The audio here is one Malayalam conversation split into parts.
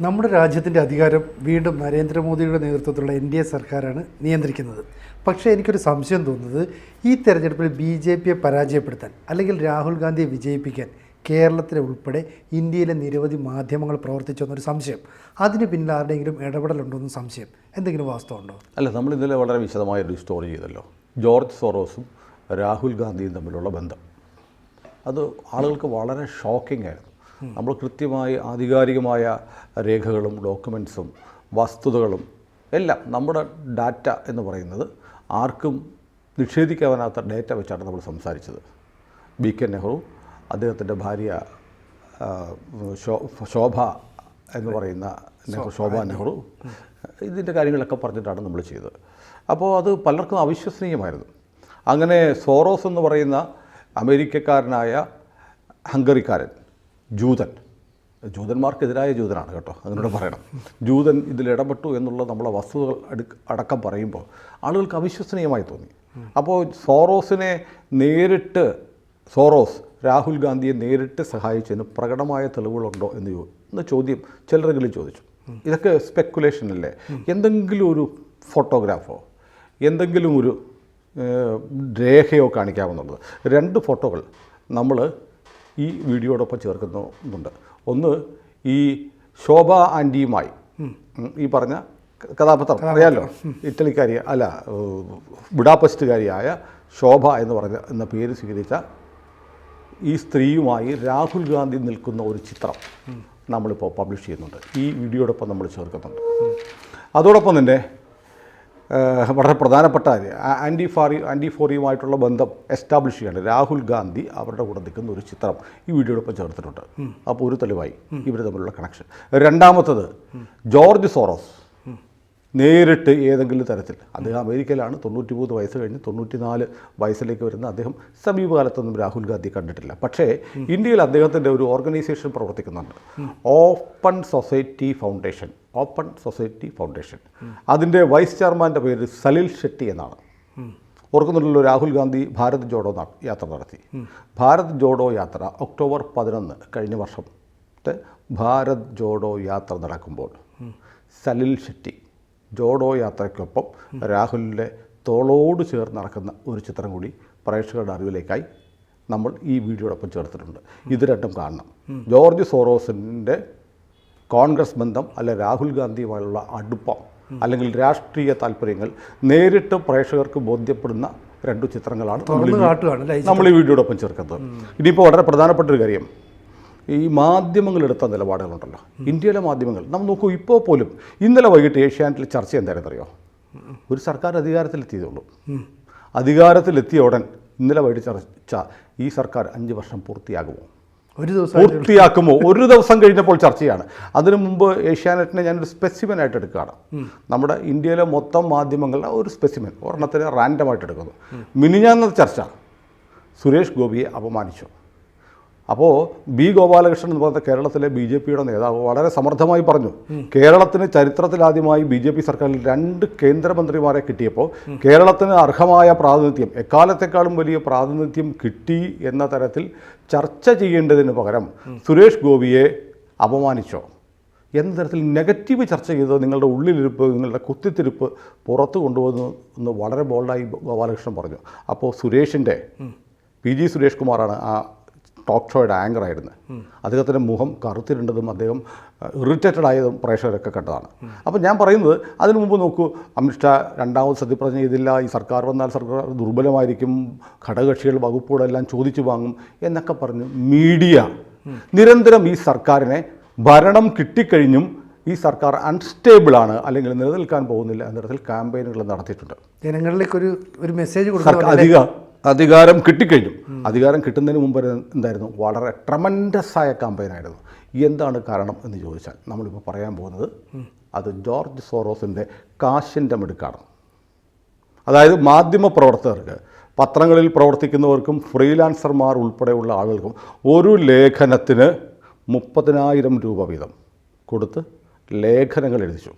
നമ്മുടെ രാജ്യത്തിന്റെ അധികാരം വീണ്ടും നരേന്ദ്രമോദിയുടെ നേതൃത്വത്തിലുള്ള എൻ ഡി എ സർക്കാരാണ് നിയന്ത്രിക്കുന്നത്. പക്ഷേ എനിക്കൊരു സംശയം തോന്നുന്നത് ഈ തെരഞ്ഞെടുപ്പിൽ ബി ജെ പിയെ പരാജയപ്പെടുത്താൻ അല്ലെങ്കിൽ രാഹുൽ ഗാന്ധിയെ വിജയിപ്പിക്കാൻ കേരളത്തിലെ ഉൾപ്പെടെ ഇന്ത്യയിലെ നിരവധി മാധ്യമങ്ങൾ പ്രവർത്തിച്ചു എന്നൊരു സംശയം. അതിന് പിന്നിൽ ആരുടെയെങ്കിലും ഇടപെടലുണ്ടോ എന്ന് സംശയം. എന്തെങ്കിലും വാസ്തവമുണ്ടോ? അല്ല നമ്മൾ ഇന്നലെ വളരെ വിശദമായൊരു സ്റ്റോറി ചെയ്തല്ലോ. ജോർജ് സോറോസും രാഹുൽ ഗാന്ധിയും തമ്മിലുള്ള ബന്ധം. അത് ആളുകൾക്ക് വളരെ ഷോക്കിംഗ് ആയിരുന്നു. നമ്മൾ കൃത്യമായി ആധികാരികമായ രേഖകളും ഡോക്യുമെൻസും വസ്തുതകളും എല്ലാം നമ്മുടെ ഡാറ്റ എന്ന് പറയുന്നത് ആർക്കും നിഷേധിക്കാനാത്ത ഡേറ്റ വെച്ചാണ് നമ്മൾ സംസാരിച്ചത്. ബി കെ നെഹ്റു അദ്ദേഹത്തിന്റെ ഭാര്യ ശോഭ എന്ന് പറയുന്ന നെഹ്റു ശോഭ നെഹ്റു. ഇതിന്റെ കാര്യങ്ങളൊക്കെ പറഞ്ഞിട്ടാണ് നമ്മൾ ചെയ്തത്. അപ്പോൾ അത് പലർക്കും അവിശ്വസനീയമായിരുന്നു. അങ്ങനെ സോറോസ് എന്ന് പറയുന്ന അമേരിക്കക്കാരനായ ഹംഗറിക്കാരൻ ജൂതൻ. ജൂതന്മാർക്കെതിരായ ജൂതനാണ് കേട്ടോ അതിനോട് പറയണം. ജൂതൻ ഇതിൽ ഇടപെട്ടു എന്നുള്ള നമ്മളെ വസ്തുതകൾ അടുക്ക പറയുമ്പോൾ ആളുകൾക്ക് അവിശ്വസനീയമായി തോന്നി. അപ്പോൾ സോറോസിനെ നേരിട്ട് സോറോസ് രാഹുൽ ഗാന്ധിയെ നേരിട്ട് സഹായിച്ചതിന് പ്രകടമായ തെളിവുകളുണ്ടോ എന്ന് എന്ന ചോദ്യം ചിലരെങ്കിലും ചോദിച്ചു. ഇതൊക്കെ സ്പെക്കുലേഷൻ അല്ലേ? എന്തെങ്കിലും ഒരു ഫോട്ടോഗ്രാഫോ എന്തെങ്കിലും ഒരു രേഖയോ കാണിക്കാമെന്നുള്ളത്. രണ്ട് ഫോട്ടോകൾ നമ്മൾ ഈ വീഡിയോടൊപ്പം ചേർക്കുന്നുണ്ട് ഒന്ന് ഈ ശോഭ ആന്റിയുമായി ഈ പറഞ്ഞ കഥാപാത്രം അറിയാലോ? ഇറ്റലിക്കാരി അല്ല ബുഡാപസ്റ്റുകാരിയായ ശോഭ എന്ന് പറഞ്ഞ എന്ന പേര് സ്വീകരിച്ച ഈ സ്ത്രീയുമായി രാഹുൽ ഗാന്ധി നിൽക്കുന്ന ഒരു ചിത്രം നമ്മളിപ്പോൾ പബ്ലിഷ് ചെയ്യുന്നുണ്ട്. ഈ വീഡിയോടൊപ്പം നമ്മൾ ചേർക്കുന്നുണ്ട്. അതോടൊപ്പം തന്നെ വളരെ പ്രധാനപ്പെട്ട ആന്റി ഫാറി ആന്റി ഫോറിയുമായിട്ടുള്ള ബന്ധം എസ്റ്റാബ്ലിഷ് ചെയ്യേണ്ടത് രാഹുൽ ഗാന്ധി അവരുടെ കൂടെ നിൽക്കുന്ന ഒരു ചിത്രം ഈ വീഡിയോടൊപ്പം ചേർത്തിട്ടുണ്ട്. അപ്പോൾ ഒരു തെളിവായി ഇവർ തമ്മിലുള്ള കണക്ഷൻ രണ്ടാമത്തത് ജോർജ് സോറോസ്. നേരിട്ട് ഏതെങ്കിലും തരത്തിൽ. അദ്ദേഹം അമേരിക്കയിലാണ് തൊണ്ണൂറ്റി മൂന്ന് വയസ്സ് കഴിഞ്ഞ് തൊണ്ണൂറ്റി നാല് വയസ്സിലേക്ക് വരുന്ന അദ്ദേഹം സമീപകാലത്തൊന്നും രാഹുൽ ഗാന്ധി കണ്ടിട്ടില്ല. പക്ഷേ ഇന്ത്യയിൽ അദ്ദേഹത്തിന്റെ ഒരു ഓർഗനൈസേഷൻ പ്രവർത്തിക്കുന്നുണ്ട്. Open society foundation. Open society foundation. അതിന്റെ വൈസ് ചെയർമാന്റെ പേര് സലിൽ ഷെട്ടി എന്നാണ്. ഓർക്കുന്നുണ്ടല്ലോ രാഹുൽ ഗാന്ധി ഭാരത് ജോഡോ യാത്ര നടത്തി. ഭാരത് ജോഡോ യാത്ര ഒക്ടോബർ പതിനൊന്ന് കഴിഞ്ഞ വർഷത്തെ ഭാരത് ജോഡോ യാത്ര നടക്കുമ്പോൾ സലിൽ ഷെട്ടി ജോഡോ യാത്രയ്ക്കൊപ്പം രാഹുലിന്റെ തോളോട് ചേർന്ന് നടക്കുന്ന ഒരു ചിത്രം കൂടി പ്രേക്ഷകരുടെ അറിവിലേക്കായി നമ്മൾ ഈ വീഡിയോടൊപ്പം ചേർത്തിട്ടുണ്ട്. ഇത് രണ്ടും കാണണം. ജോർജ് സോറോസിന്റെ കോൺഗ്രസ് ബന്ധം അല്ലെ രാഹുൽ ഗാന്ധിയുമായുള്ള അടുപ്പം അല്ലെങ്കിൽ രാഷ്ട്രീയ താല്പര്യങ്ങൾ നേരിട്ട് പ്രേക്ഷകർക്ക് ബോധ്യപ്പെടുന്ന രണ്ടു ചിത്രങ്ങളാണ് നമ്മൾ ഈ- വീഡിയോടൊപ്പം ചേർക്കുന്നത്. ഇനിയിപ്പോൾ വളരെ പ്രധാനപ്പെട്ട ഒരു കാര്യം. ഈ മാധ്യമങ്ങൾ എടുത്ത നിലപാടുകളുണ്ടല്ലോ. ഇന്ത്യയിലെ മാധ്യമങ്ങൾ. നമ്മൾ നോക്കൂ ഇപ്പോൾ പോലും ഇന്നലെ വൈകിട്ട് ഏഷ്യാനെറ്റിൽ ചർച്ച എന്തായിരുന്നു അറിയോ ഒരു സർക്കാർ അധികാരത്തിലെത്തിയതുള്ളൂ അധികാരത്തിലെത്തിയ ഉടൻ ഇന്നലെ വൈകിട്ട് ചർച്ച ഈ സർക്കാർ അഞ്ച് വർഷം പൂർത്തിയാകുമോ? ഒരു ദിവസം പൂർത്തിയാക്കുമോ? ഒരു ദിവസം കഴിഞ്ഞപ്പോൾ ചർച്ചയാണ്. അതിനു മുമ്പ് ഏഷ്യാനെറ്റിനെ ഞാനൊരു സ്പെസിമൻ ആയിട്ട് എടുക്കുകയാണ് നമ്മുടെ ഇന്ത്യയിലെ മൊത്തം മാധ്യമങ്ങളുടെ ഒരു സ്പെസിമൻ ഒരെണ്ണത്തിന് റാൻഡമായിട്ട് എടുക്കുന്നു. മിനിഞ്ഞാന്ന ചർച്ച. സുരേഷ് ഗോപിയെ അപമാനിച്ചു. അപ്പോൾ ബി ഗോപാലകൃഷ്ണൻ എന്ന് പറയുന്ന കേരളത്തിലെ ബി ജെ പിയുടെ നേതാവ് വളരെ സമർത്ഥമായി പറഞ്ഞു. കേരളത്തിന് ചരിത്രത്തിലാദ്യമായി ബി ജെ പി സർക്കാരിൽ രണ്ട് കേന്ദ്രമന്ത്രിമാരെ കിട്ടിയപ്പോൾ കേരളത്തിന് അർഹമായ പ്രാതിനിധ്യം എക്കാലത്തെക്കാളും വലിയ പ്രാതിനിധ്യം കിട്ടി എന്ന തരത്തിൽ ചർച്ച ചെയ്യേണ്ടതിന് പകരം സുരേഷ് ഗോപിയെ അപമാനിച്ചോ? എന്ന തരത്തിൽ നെഗറ്റീവ് ചർച്ച ചെയ്തത് നിങ്ങളുടെ ഉള്ളിലിരിപ്പ് നിങ്ങളുടെ കുത്തിത്തിരിപ്പ് പുറത്ത് കൊണ്ടുവന്നു എന്ന് വളരെ ബോൾഡായി ഗോപാലകൃഷ്ണൻ പറഞ്ഞു. അപ്പോൾ സുരേഷിന്റെ പി ജി സുരേഷ് കുമാറാണ് ആ ടോക്ക് ഷോയുടെ ആങ്കർ ആയിരുന്നു. അദ്ദേഹത്തിന്റെ മുഖം കറുത്തിരുണ്ടതും അദ്ദേഹം ഇറിറ്റേറ്റഡ് ആയതും പ്രേക്ഷകരൊക്കെ കണ്ടതാണ്. അപ്പോൾ ഞാൻ പറയുന്നത് അതിനു മുമ്പ് നോക്കൂ അമിത്ഷാ രണ്ടാമത് സത്യപ്രതിജ്ഞ ചെയ്തില്ല ഈ സർക്കാർ വന്നാൽ സർക്കാർ ദുർബലമായിരിക്കും ഘടകകക്ഷികൾ വകുപ്പുകളെല്ലാം ചോദിച്ചു വാങ്ങും എന്നൊക്കെ പറഞ്ഞു മീഡിയ നിരന്തരം ഈ സർക്കാരിനെ ഭരണം കിട്ടിക്കഴിഞ്ഞും ഈ സർക്കാർ അൺസ്റ്റേബിളാണ് അല്ലെങ്കിൽ നിലനിൽക്കാൻ പോകുന്നില്ല എന്ന തരത്തിൽ ക്യാമ്പയിനുകൾ നടത്തിയിട്ടുണ്ട്. ജനങ്ങളിലേക്ക് ഒരു ഒരു മെസ്സേജ് കൊടുക്കുക അധിക അധികാരം കിട്ടിക്കഴിഞ്ഞു. അധികാരം കിട്ടുന്നതിന് മുമ്പ് എന്തായിരുന്നു? വളരെ ട്രമൻഡസ് ആയ campaign-ആയിരുന്നു എന്താണ് കാരണം എന്ന് ചോദിച്ചാൽ നമ്മളിപ്പോൾ പറയാൻ പോകുന്നത് അത് ജോർജ് സോറോസിന്റെ കാശിന്റെ മിടുക്കാണ്. അതായത് മാധ്യമ പ്രവർത്തകർക്ക് പത്രങ്ങളിൽ പ്രവർത്തിക്കുന്നവർക്കും ഫ്രീലാൻസർമാർ ഉൾപ്പെടെയുള്ള ആളുകൾക്കും ഒരു ലേഖനത്തിന് മുപ്പതിനായിരം രൂപ വീതം കൊടുത്ത് ലേഖനങ്ങൾ എഴുതിച്ചു.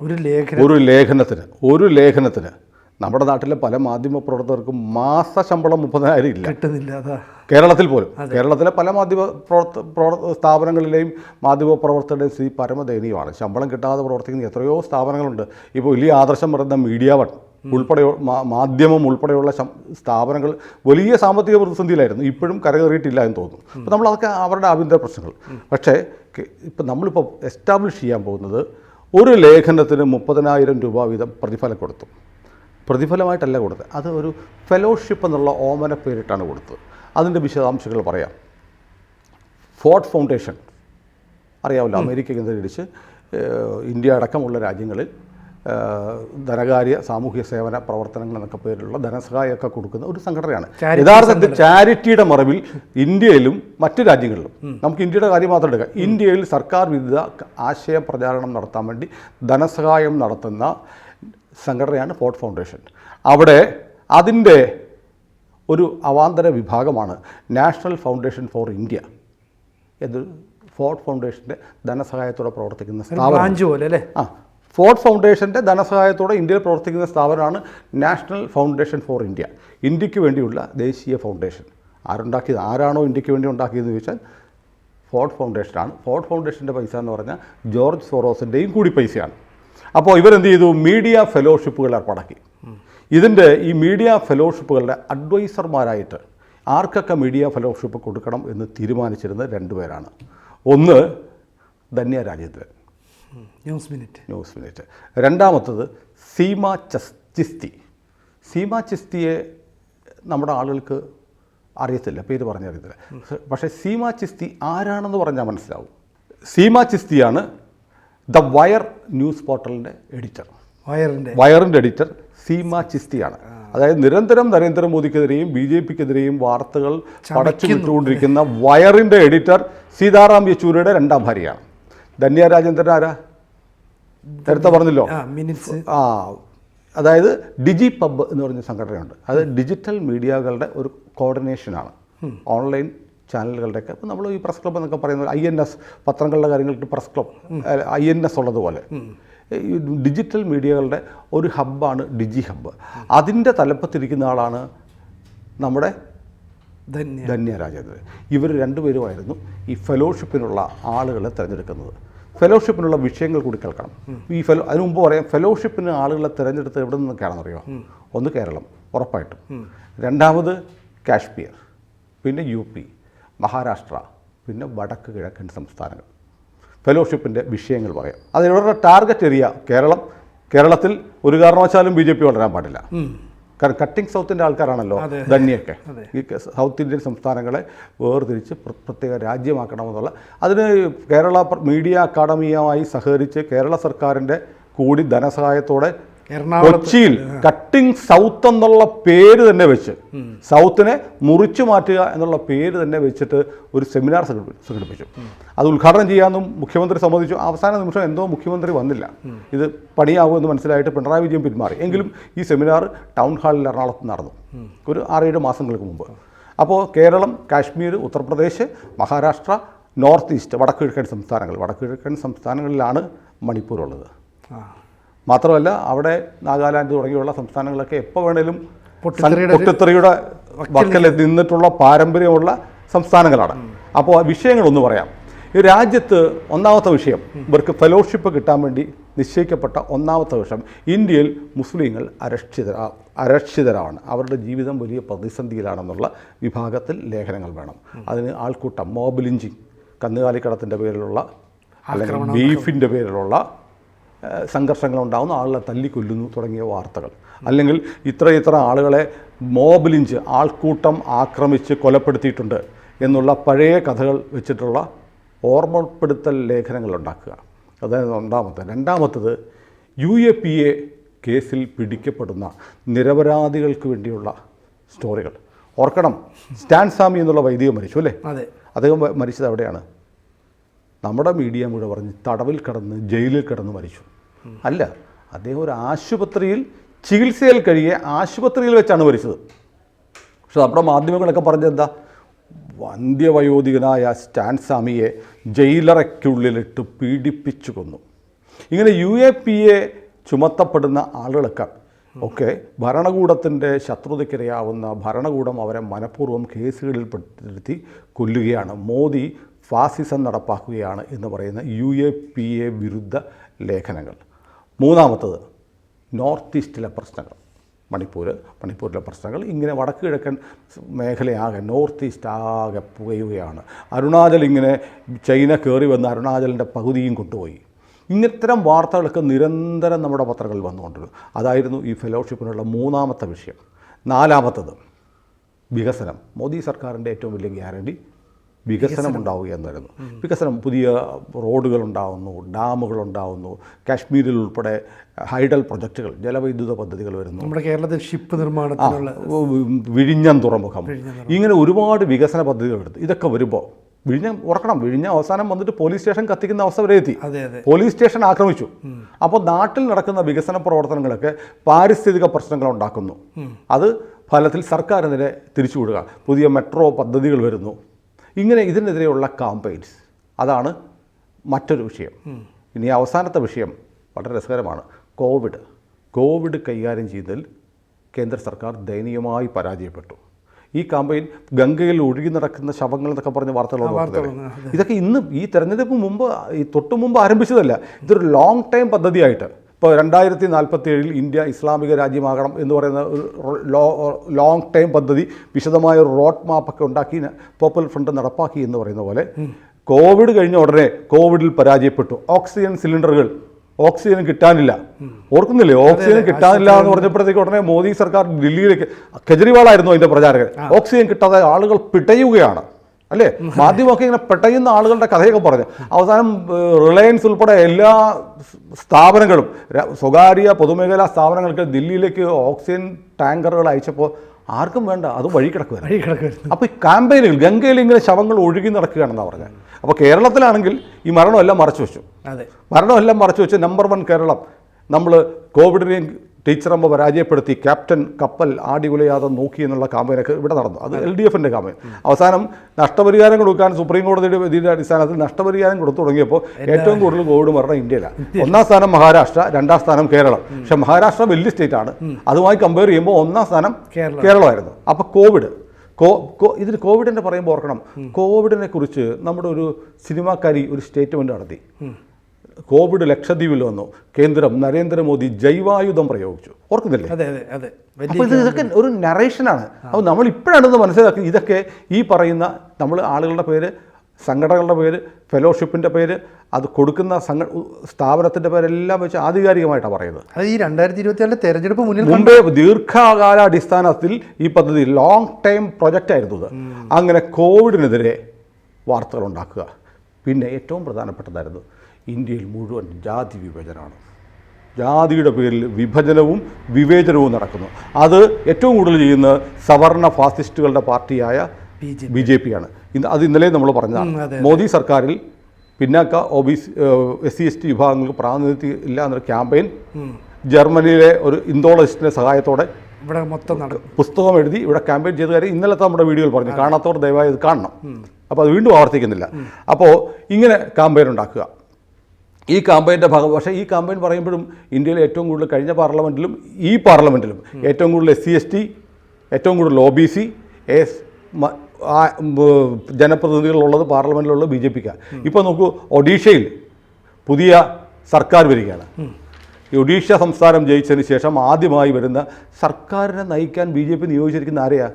ഒരു ലേഖന. ഒരു ലേഖനത്തിന് ഒരു ലേഖനത്തിന് നമ്മുടെ നാട്ടിലെ പല മാധ്യമ പ്രവർത്തകർക്കും മാസ ശമ്പളം മുപ്പതിനായിരം ഇല്ല. കിട്ടുന്നില്ല അതാ. കേരളത്തിൽ പോലും. കേരളത്തിലെ പല മാധ്യമ പ്രവർത്ത പ്രവർ- സ്ഥാപനങ്ങളിലെയും മാധ്യമ പ്രവർത്തകരുടെയും സ്ഥിതി പരമദയനീയമാണ്. ശമ്പളം കിട്ടാതെ പ്രവർത്തിക്കുന്ന എത്രയോ സ്ഥാപനങ്ങളുണ്ട്. ഇപ്പോൾ വലിയ ആദർശം പറയുന്ന മീഡിയ വൺ ഉൾപ്പെടെ മാധ്യമം ഉൾപ്പെടെയുള്ള സ്ഥാപനങ്ങൾ വലിയ സാമ്പത്തിക പ്രതിസന്ധിയിലായിരുന്നു. ഇപ്പോഴും കരകയറിയിട്ടില്ല എന്ന് തോന്നുന്നു. അപ്പോൾ നമ്മൾ അതൊക്കെ അവരുടെ ആഭ്യന്തര പ്രശ്നങ്ങൾ. പക്ഷേ ഇപ്പം നമ്മളിപ്പോൾ എസ്റ്റാബ്ലിഷ് ചെയ്യാൻ പോകുന്നത് ഒരു ലേഖനത്തിന് മുപ്പതിനായിരം രൂപ വീതം പ്രതിഫലം കൊടുത്തു. പ്രതിഫലമായിട്ടല്ല കൊടുത്തത്. അത് ഒരു ഫെലോഷിപ്പ് എന്നുള്ള ഓമന പേരിട്ടാണ് കൊടുത്തത്. അതിന്റെ വിശദാംശങ്ങൾ പറയാം. ഫോർട്ട് ഫൗണ്ടേഷൻ അറിയാമല്ലോ അമേരിക്ക കേന്ദ്രീകരിച്ച് ഇന്ത്യ അടക്കമുള്ള രാജ്യങ്ങളിൽ ധനകാര്യ സാമൂഹ്യ സേവന പ്രവർത്തനങ്ങൾ എന്നൊക്കെ പേരിലുള്ള ധനസഹായമൊക്കെ കൊടുക്കുന്ന ഒരു സംഘടനയാണ്. യഥാർത്ഥത്തിൽ ചാരിറ്റിയുടെ മറവിൽ ഇന്ത്യയിലും മറ്റു രാജ്യങ്ങളിലും നമുക്ക് ഇന്ത്യയുടെ കാര്യം മാത്രം എടുക്കാം. ഇന്ത്യയിൽ സർക്കാർ വിരുദ്ധ ആശയ പ്രചാരണം നടത്താൻ വേണ്ടി ധനസഹായം നടത്തുന്ന സംഘടനയാണ് ഫോർട്ട് ഫൗണ്ടേഷൻ അവിടെ അതിന്റെ ഒരു അവാന്തര വിഭാഗമാണ് നാഷണൽ ഫൗണ്ടേഷൻ ഫോർ ഇന്ത്യ ഇത് ഫോർട്ട് ഫൗണ്ടേഷന്റെ ധനസഹായത്തോടെ പ്രവർത്തിക്കുന്ന സ്ഥാപനം ബ്രാഞ്ച് പോലെ അല്ലേ? ആ ഫോർട്ട് ഫൗണ്ടേഷന്റെ ധനസഹായത്തോടെ ഇന്ത്യയിൽ പ്രവർത്തിക്കുന്ന സ്ഥാപനമാണ് നാഷണൽ ഫൗണ്ടേഷൻ ഫോർ ഇന്ത്യ ഇന്ത്യയ്ക്ക് വേണ്ടിയുള്ള ദേശീയ ഫൗണ്ടേഷൻ ആരുണ്ടാക്കിയത്? ആരാണോ ഇന്ത്യയ്ക്ക് വേണ്ടി ഉണ്ടാക്കിയതെന്ന് ചോദിച്ചാൽ ഫോർട്ട് ഫൗണ്ടേഷനാണ് ഫോർഡ് ഫൗണ്ടേഷന്റെ പൈസ എന്ന് പറഞ്ഞാൽ ജോർജ് സോറോസിന്റെയും കൂടി പൈസയാണ്. അപ്പോൾ ഇവരെന്ത് ചെയ്തു? മീഡിയ ഫെലോഷിപ്പുകൾ ഏർപ്പാടാക്കി. ഇതിന്റെ ഈ മീഡിയ ഫെലോഷിപ്പുകളുടെ അഡ്വൈസർമാരായിട്ട് ആർക്കൊക്കെ മീഡിയ ഫെലോഷിപ്പ് കൊടുക്കണം എന്ന് തീരുമാനിച്ചിരുന്ന രണ്ടുപേരാണ്. ഒന്ന് Dhanya Rajendran news minute news minute രണ്ടാമത്തത് സീമ ചസ് ചിസ്തി. സീമ ചിസ്തിയെ നമ്മുടെ ആളുകൾക്ക് അറിയത്തില്ല പേര് പറഞ്ഞറിയത്തില്ല പക്ഷേ സീമ ചിസ്തി ആരാണെന്ന് പറഞ്ഞാൽ മനസ്സിലാവും. സീമ ചിസ്തിയാണ് ദ വയർ ന്യൂസ് പോർട്ടലിന്റെ എഡിറ്റർ. വയറിന്റെ വയറിന്റെ എഡിറ്റർ സീമ ചിസ്തിയാണ്. അതായത് നിരന്തരം നരേന്ദ്രമോദിക്കെതിരെയും ബി ജെ പിക്കെതിരെയും വാർത്തകൾ പടച്ചു വിട്ടുകൊണ്ടിരിക്കുന്ന വയറിന്റെ എഡിറ്റർ സീതാറാം യെച്ചൂരിയുടെ രണ്ടാം ഭാര്യയാണ്. ധന്യ രാജേന്ദ്രൻ ആരാ? നേരത്തെ പറഞ്ഞല്ലോ. ആ അതായത് ഡിജി പബ് എന്ന് പറഞ്ഞ സംഘടനയുണ്ട്. അത് ഡിജിറ്റൽ മീഡിയകളുടെ ഒരു കോർഡിനേഷനാണ്. ഓൺലൈൻ ചാനലുകളുടെയൊക്കെ ഇപ്പോൾ നമ്മൾ ഈ പ്രസ് ക്ലബ് എന്നൊക്കെ പറയുന്നത് ഐ എൻ എസ് പത്രങ്ങളുടെ കാര്യങ്ങൾക്ക് press club I N S ഉള്ളതുപോലെ. ഈ ഡിജിറ്റൽ മീഡിയകളുടെ ഒരു ഹബ്ബാണ് ഡിജി ഹബ്ബ്. അതിന്റെ തലപ്പത്തിരിക്കുന്ന ആളാണ് നമ്മുടെ ധന്യ രാജേന്ദ്രൻ ഇവർ രണ്ടുപേരുമായിരുന്നു ഈ ഫെലോഷിപ്പിനുള്ള ആളുകളെ തിരഞ്ഞെടുക്കുന്നത്. ഫെലോഷിപ്പിനുള്ള വിഷയങ്ങൾ കൂടി കേൾക്കണം. ഈ ഫെലോ അതിനു മുമ്പ് പറയാം ഫെലോഷിപ്പിന് ആളുകളെ തിരഞ്ഞെടുത്ത് എവിടെ നിന്നൊക്കെയാണെന്നറിയോ ഒന്ന് കേരളം ഉറപ്പായിട്ടും. രണ്ടാമത് കാശ്മീർ പിന്നെ യു പി മഹാരാഷ്ട്ര പിന്നെ വടക്ക് കിഴക്കൻ സംസ്ഥാനങ്ങൾ. ഫെലോഷിപ്പിന്റെ വിഷയങ്ങൾ പറയാം. അതിലവരുടെ ടാർഗറ്റ് ഏരിയ കേരളം. കേരളത്തിൽ ഒരു കാരണവശാലും ബി ജെ പി വളരാൻ പാടില്ല. കാരണം കട്ടിംഗ് സൗത്തിന്റെ ആൾക്കാരാണല്ലോ ധന്യൊക്കെ ഈ സൗത്ത് ഇന്ത്യൻ സംസ്ഥാനങ്ങളെ വേർതിരിച്ച് പ്ര- പ്രത്യേക രാജ്യമാക്കണമെന്നുള്ള അതിന് കേരള മീഡിയ അക്കാഡമിയുമായി സഹകരിച്ച് കേരള സർക്കാരിന്റെ കൂടി ധനസഹായത്തോടെ കൊച്ചിയിൽ കട്ടിംഗ് സൗത്ത് എന്നുള്ള പേര് തന്നെ വെച്ച് സൗത്തിനെ മുറിച്ചു മാറ്റുക എന്നുള്ള പേര് തന്നെ വെച്ചിട്ട് ഒരു സെമിനാർ സംഘടിപ്പിച്ചു. അത് ഉദ്ഘാടനം ചെയ്യാമെന്നും മുഖ്യമന്ത്രി സമ്മതിച്ചു. അവസാന നിമിഷം എന്തോ മുഖ്യമന്ത്രി വന്നില്ല. ഇത് പണിയാവുമെന്ന് മനസ്സിലായിട്ട് പിണറായി വിജയൻ പിന്മാറി. എങ്കിലും ഈ സെമിനാർ ടൗൺ ഹാളിൽ എറണാകുളത്ത് നടന്നു. ഒരു ആറേഴ് മാസങ്ങൾക്ക് മുമ്പ്. അപ്പോൾ കേരളം കാശ്മീർ ഉത്തർപ്രദേശ് മഹാരാഷ്ട്ര നോർത്ത് ഈസ്റ്റ് വടക്ക് കിഴക്കൻ സംസ്ഥാനങ്ങൾ. വടക്ക് കിഴക്കൻ സംസ്ഥാനങ്ങളിലാണ് മണിപ്പൂർ ഉള്ളത് മാത്രമല്ല അവിടെ നാഗാലാൻഡ് തുടങ്ങിയുള്ള സംസ്ഥാനങ്ങളൊക്കെ എപ്പോൾ വേണേലും പൊട്ടിത്തെറിയുടെ വക്കൽ നിന്നിട്ടുള്ള പാരമ്പര്യമുള്ള സംസ്ഥാനങ്ങളാണ്. അപ്പോൾ ആ വിഷയങ്ങളൊന്ന് പറയാം. ഈ രാജ്യത്ത് ഒന്നാമത്തെ വിഷയം ഇവർക്ക് ഫെലോഷിപ്പ് കിട്ടാൻ വേണ്ടി നിശ്ചയിക്കപ്പെട്ട ഒന്നാമത്തെ വിഷയം ഇന്ത്യയിൽ മുസ്ലിങ്ങൾ അരക്ഷിത അരക്ഷിതരാണ്. അവരുടെ ജീവിതം വലിയ പ്രതിസന്ധിയിലാണെന്നുള്ള വിഭാഗത്തിൽ ലേഖനങ്ങൾ വേണം. അതിന് ആൾക്കൂട്ടം മോബ് ലിഞ്ചിങ് കന്നുകാലിക്കടത്തിന്റെ പേരിലുള്ള അല്ലെങ്കിൽ ബീഫിന്റെ പേരിലുള്ള ഉണ്ടാകുന്നു ആളുകളെ തല്ലിക്കൊല്ലുന്നു തുടങ്ങിയ വാർത്തകൾ. അല്ലെങ്കിൽ ഇത്ര ഇത്ര ആളുകളെ മോബിലിഞ്ച് ആൾക്കൂട്ടം ആക്രമിച്ച് കൊലപ്പെടുത്തിയിട്ടുണ്ട് എന്നുള്ള പഴയ കഥകൾ വെച്ചിട്ടുള്ള ഓർമ്മപ്പെടുത്തൽ ലേഖനങ്ങൾ ഉണ്ടാക്കുക. അതായത് ഒന്നാമത്തെ രണ്ടാമത്തത് യു എ പി എ കേസിൽ പിടിക്കപ്പെടുന്ന നിരപരാധികൾക്ക് വേണ്ടിയുള്ള സ്റ്റോറികൾ. ഓർക്കണം സ്റ്റാൻ സ്വാമി എന്നുള്ള വൈദികൻ മരിച്ചു അല്ലേ? അതെ. അദ്ദേഹം മരിച്ചത് എവിടെയാണ് നമ്മുടെ മീഡിയ മുഴുവൻ പറഞ്ഞ് തടവിൽ കിടന്ന് ജയിലിൽ കിടന്ന് മരിച്ചു. അല്ല അദ്ദേഹം ഒരു ആശുപത്രിയിൽ ചികിത്സയിൽ കഴിയെ ആശുപത്രിയിൽ വെച്ചാണ് മരിച്ചത്. പക്ഷെ നമ്മുടെ മാധ്യമങ്ങളൊക്കെ പറഞ്ഞത് എന്താ? വന്ധ്യവയോധികനായ സ്റ്റാൻ സ്വാമിയെ ജയിലറയ്ക്കുള്ളിലിട്ട് പീഡിപ്പിച്ചു കൊന്നു. ഇങ്ങനെ യു എ പി എ ചുമത്തപ്പെടുന്ന ആളുകളൊക്കെ ഒക്കെ ഭരണകൂടത്തിന്റെ ശത്രുതയ്ക്കിരയാവുന്ന ഭരണകൂടം അവരെ മനഃപൂർവം കേസുകളിൽ പെടുത്തി കൊല്ലുകയാണ്. മോദി ഫാസിസം നടപ്പാക്കുകയാണ് എന്ന് പറയുന്ന യു എ പി എ വിരുദ്ധ ലേഖനങ്ങൾ. മൂന്നാമത്തത് നോർത്ത് ഈസ്റ്റിലെ പ്രശ്നങ്ങൾ. മണിപ്പൂർ മണിപ്പൂരിലെ പ്രശ്നങ്ങൾ ഇങ്ങനെ വടക്ക് കിഴക്കൻ മേഖലയാകെ നോർത്ത് ഈസ്റ്റ് ആകെ പുകയുകയാണ്. അരുണാചൽ ഇങ്ങനെ ചൈന കയറി വന്ന് അരുണാചലിന്റെ പകുതിയും കൊണ്ടുപോയി. ഇത്തരം വാർത്തകളൊക്കെ നിരന്തരം നമ്മുടെ പത്രങ്ങളിൽ വന്നുകൊണ്ടിരുന്നു. അതായിരുന്നു ഈ ഫെലോഷിപ്പിനുള്ള മൂന്നാമത്തെ വിഷയം. നാലാമത്തത് വികസനം. മോദി സർക്കാരിന്റെ ഏറ്റവും വലിയ ഗ്യാരണ്ടി വികസനം ഉണ്ടാവുക എന്നായിരുന്നു വികസനം പുതിയ റോഡുകൾ ഉണ്ടാവുന്നു ഡാമുകൾ ഉണ്ടാവുന്നു കാശ്മീരിൽ ഉൾപ്പെടെ ഹൈഡൽ പ്രൊജക്റ്റുകൾ ജലവൈദ്യുത പദ്ധതികൾ വരുന്നു. നമ്മുടെ കേരളത്തിൽ ഷിപ്പ് നിർമ്മാണത്തിനുള്ള വിഴിഞ്ഞം തുറമുഖം. ഇങ്ങനെ ഒരുപാട് വികസന പദ്ധതികൾ എടുത്തു ഇതൊക്കെ വരുമ്പോൾ വിഴിഞ്ഞ ഉറക്കണം. വിഴിഞ്ഞ അവസാനം വന്നിട്ട് പോലീസ് സ്റ്റേഷൻ കത്തിക്കുന്ന അവസ്ഥ വരെ എത്തി. പോലീസ് സ്റ്റേഷൻ ആക്രമിച്ചു. അപ്പോൾ നാട്ടിൽ നടക്കുന്ന വികസന പ്രവർത്തനങ്ങളൊക്കെ പാരിസ്ഥിതിക പ്രശ്നങ്ങൾ ഉണ്ടാക്കുന്നു. അത് ഫലത്തിൽ സർക്കാരിനെതിരെ തിരിച്ചുവിടുക പുതിയ മെട്രോ പദ്ധതികൾ വരുന്നു. ഇങ്ങനെ ഇതിനെതിരെയുള്ള കാമ്പയിൻസ് അതാണ് മറ്റൊരു വിഷയം. ഇനി അവസാനത്തെ വിഷയം വളരെ രസകരമാണ്. കോവിഡ് കോവിഡ് കൈകാര്യം ചെയ്തതിൽ കേന്ദ്ര സർക്കാർ ദയനീയമായി പരാജയപ്പെട്ടു. ഈ കാമ്പയിൻ ഗംഗയിൽ ഒഴുകി നടക്കുന്ന ശവങ്ങൾ എന്നൊക്കെ പറഞ്ഞ വാർത്തകൾ, ഇതൊക്കെ ഇന്ന് ഈ തെരഞ്ഞെടുപ്പ് മുമ്പ് ഈ തൊട്ടു മുമ്പ് ആരംഭിച്ചതല്ല. ഇതൊരു ലോങ് ടൈം പദ്ധതിയായിട്ട്. ഇപ്പോൾ രണ്ടായിരത്തി നാൽപ്പത്തി ഏഴിൽ ഇന്ത്യ ഇസ്ലാമിക രാജ്യമാകണം എന്ന് പറയുന്ന ഒരു ലോങ് ടൈം പദ്ധതി വിശദമായ ഒരു റോഡ് മാപ്പൊക്കെ ഉണ്ടാക്കി പോപ്പുലർ ഫ്രണ്ട് നടപ്പാക്കി എന്ന് പറയുന്ന പോലെ കോവിഡ് കഴിഞ്ഞ ഉടനെ കോവിഡിൽ പരാജയപ്പെട്ടു. ഓക്സിജൻ സിലിണ്ടറുകൾ ഓക്സിജൻ കിട്ടാനില്ല. ഓർക്കുന്നില്ലേ? ഓക്സിജൻ കിട്ടാനില്ല എന്ന് പറഞ്ഞപ്പോഴത്തേക്ക് ഉടനെ മോദി സർക്കാർ ദില്ലിയിലേക്ക് കെജ്രിവാളായിരുന്നു അതിന്റെ പ്രചാരകൻ. ഓക്സിജൻ കിട്ടാതെ ആളുകൾ പിടയുകയാണ്. അല്ലേ? മാധ്യമമൊക്കെ ഇങ്ങനെ പെട്ടയുന്ന ആളുകളുടെ കഥയൊക്കെ പറഞ്ഞു. അവസാനം റിലയൻസ് ഉൾപ്പെടെ എല്ലാ സ്ഥാപനങ്ങളും സ്വകാര്യ പൊതുമേഖലാ സ്ഥാപനങ്ങൾക്ക് ദില്ലിയിലേക്ക് ഓക്സിജൻ ടാങ്കറുകൾ അയച്ചപ്പോൾ ആർക്കും വേണ്ട അത് വഴി കിടക്കുക വഴി കിടക്കുക അപ്പോൾ ഈ ക്യാമ്പയിനുകൾ ഗംഗയിൽ ഇങ്ങനെ ശവങ്ങൾ ഒഴുകി നടക്കുകയാണെന്നാണ് പറഞ്ഞത്. അപ്പോൾ കേരളത്തിലാണെങ്കിൽ ഈ മരണമെല്ലാം മറച്ചു വെച്ചു അതെ. മരണമെല്ലാം മറച്ചു വെച്ച് നമ്പർ വൺ കേരളം. നമ്മൾ കോവിഡിനെയും ടീച്ചറമ്മ പരാജയപ്പെടുത്തി ക്യാപ്റ്റൻ കപ്പൽ ആടികുലയാതെ നോക്കി എന്നുള്ള കാമ്പയിനൊക്കെ ഇവിടെ നടന്നു. അത് എൽ ഡി എഫിന്റെ കാമ്പയിൻ അവസാനം നഷ്ടപരിഹാരം കൊടുക്കാൻ സുപ്രീം കോടതിയുടെ വിധിയുടെ അടിസ്ഥാനത്തിൽ നഷ്ടപരിഹാരം കൊടുത്തു തുടങ്ങിയപ്പോൾ ഏറ്റവും കൂടുതൽ കോവിഡ് മരണം ഇന്ത്യയിലാണ്. ഒന്നാം സ്ഥാനം മഹാരാഷ്ട്ര രണ്ടാം സ്ഥാനം കേരളം. പക്ഷെ മഹാരാഷ്ട്ര വലിയ സ്റ്റേറ്റ് ആണ്. അതുമായി കമ്പയർ ചെയ്യുമ്പോൾ ഒന്നാം സ്ഥാനം കേരളം. കേരളമായിരുന്നു. അപ്പോൾ കോവിഡ് കോ കോ ഇതിന് കോവിഡിന്റെ പറയുമ്പോൾ ഓർക്കണം. കോവിഡിനെ കുറിച്ച് നമ്മുടെ ഒരു സിനിമാക്കാരി ഒരു സ്റ്റേറ്റ്മെന്റ് നടത്തി. കോവിഡ് ലക്ഷദ്വീപിൽ വന്നു. കേന്ദ്രം നരേന്ദ്രമോദി ജൈവായുധം പ്രയോഗിച്ചു. ഓർക്കുന്നില്ലേ? അതെ അതെ അതെ. വലിയ അപ്പോൾ ഇത് ഇതൊക്കെ ഒരു നറേഷനാണ് അപ്പോൾ നമ്മൾ ഇപ്പോഴാണ് മനസ്സിലാക്കുന്നത് മനസ്സിലാക്കി ഇതൊക്കെ ഈ പറയുന്ന നമ്മൾ ആളുകളുടെ പേര് സംഘടനകളുടെ പേര് ഫെലോഷിപ്പിന്റെ പേര് അത് കൊടുക്കുന്ന സംഘ സ്ഥാപനത്തിന്റെ പേരെല്ലാം വെച്ച് ആധികാരികമായിട്ടാണ് പറയുന്നത്. അത് ഈ രണ്ടായിരത്തി ഇരുപത്തിനാലിലെ തെരഞ്ഞെടുപ്പ് മുന്നിൽ മുമ്പേ ദീർഘകാല അടിസ്ഥാനത്തിൽ ഈ പദ്ധതി ലോങ് ടൈം പ്രൊജക്റ്റ് ആയിരുന്നു ഇത്. അങ്ങനെ കോവിഡിനെതിരെ വാർത്തകൾ ഉണ്ടാക്കുക. പിന്നെ ഏറ്റവും പ്രധാനപ്പെട്ടതായിരുന്നു ഇന്ത്യയിൽ മുഴുവൻ ജാതി വിഭജനമാണ്. ജാതിയുടെ പേരിൽ വിഭജനവും വിവേചനവും നടക്കുന്നു. അത് ഏറ്റവും കൂടുതൽ ചെയ്യുന്ന സവർണ ഫാസിസ്റ്റുകളുടെ പാർട്ടിയായ. B J P. ആണ്. ഇന്ന് അത് ഇന്നലെ നമ്മൾ പറഞ്ഞതാണ്. മോദി സർക്കാരിൽ പിന്നാക്ക O B C S C S T വിഭാഗങ്ങൾക്ക് പ്രാതിനിധ്യം ഇല്ല എന്നൊരു ക്യാമ്പയിൻ ജർമ്മനിയിലെ ഒരു ഇന്തോളജിസ്റ്റിന്റെ സഹായത്തോടെ ഇവിടെ മൊത്തം പുസ്തകം എഴുതി ഇവിടെ ക്യാമ്പയിൻ ചെയ്ത കാര്യം ഇന്നലത്തെ നമ്മുടെ വീഡിയോയിൽ പറഞ്ഞു. കാണാത്തവർ ദയവായി ഇത് കാണണം. അപ്പോൾ അത് വീണ്ടും ആവർത്തിക്കുന്നില്ല. അപ്പോൾ ഇങ്ങനെ ക്യാമ്പയിൻ ഉണ്ടാക്കുക. ഈ ക്യാമ്പയിന്റെ ഭാഗം പക്ഷേ ഈ കാമ്പയിൻ പറയുമ്പോഴും ഇന്ത്യയിൽ ഏറ്റവും കൂടുതൽ കഴിഞ്ഞ പാർലമെന്റിലും ഈ പാർലമെന്റിലും ഏറ്റവും കൂടുതൽ എസ് സി എസ് ടി ഏറ്റവും കൂടുതൽ ഒ ബി സി എസ് ജനപ്രതിനിധികളുള്ളത് പാർലമെന്റിലുള്ളത് ബി ജെ പിക്കാണ് ഇപ്പോൾ നോക്കൂ ഒഡീഷയിൽ പുതിയ സർക്കാർ വരികയാണ്. ഈ ഒഡീഷ സംസ്ഥാനം ജയിച്ചതിന് ശേഷം ആദ്യമായി വരുന്ന സർക്കാരിനെ നയിക്കാൻ ബി ജെ പി നിയോഗിച്ചിരിക്കുന്ന ആരെയാ?